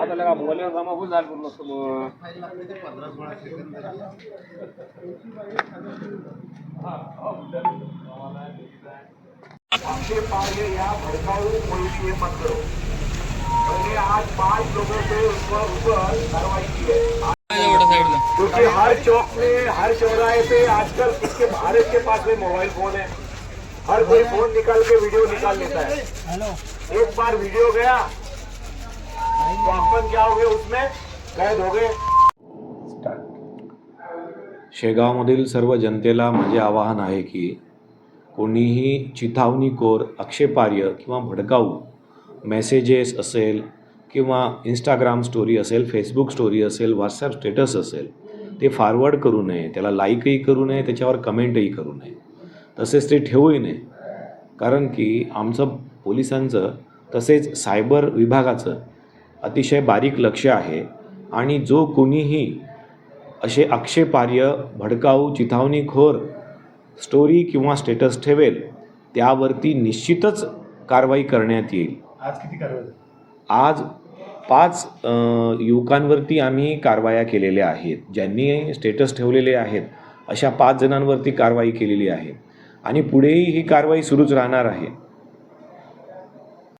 आता लगा जमा पूर्ण पांडे या भड़काऊ पुलिस ये मत करो मैंने आज पाँच लोगों पे ऊपर ऊपर कार्रवाई की है क्योंकि हर चौक में हर चौराहे पे आजकल किसके भारत के पास में मोबाइल फ़ोन है. हर कोई फोन निकाल के वीडियो निकाल लेता है। एक बार वीडियो गया तो अपन क्या हो गए उसमें? कैद हो गए। शेगावमधील सर्व जनतेला माझे आवाहन आहे की कोणीही चिथावणीखोर आक्षेपार्ह किंवा भडकाऊ मेसेजेस असेल किंवा इंस्टाग्राम स्टोरी असेल फेसबुक स्टोरी असेल व्हॉट्सॲप स्टेटस असेल ते फॉरवर्ड करू नये त्याला लाईकही करू नये त्याच्यावर कमेंटही करू नये. तसेच ते ठेवूही नये. कारण की आमचं पोलिसांचं तसेच सायबर विभागाचं अतिशय बारीक लक्ष आहे आणि जो कोणीही असे आक्षेपार्ह भडकाऊ चिथावणीखोर स्टोरी किंवा स्टेटस ठेवेल त्यावरती निश्चितच कारवाई करण्यात येईल. आज किती कारवाई? आज पाच युवकांवरती आम्ही कारवाया केलेल्या आहेत ज्यांनी स्टेटस ठेवलेले आहेत. अशा पाच जणांवरती कारवाई केलेली आहे. आणि पुढेही ही कारवाई सुरूच राहणार आहे.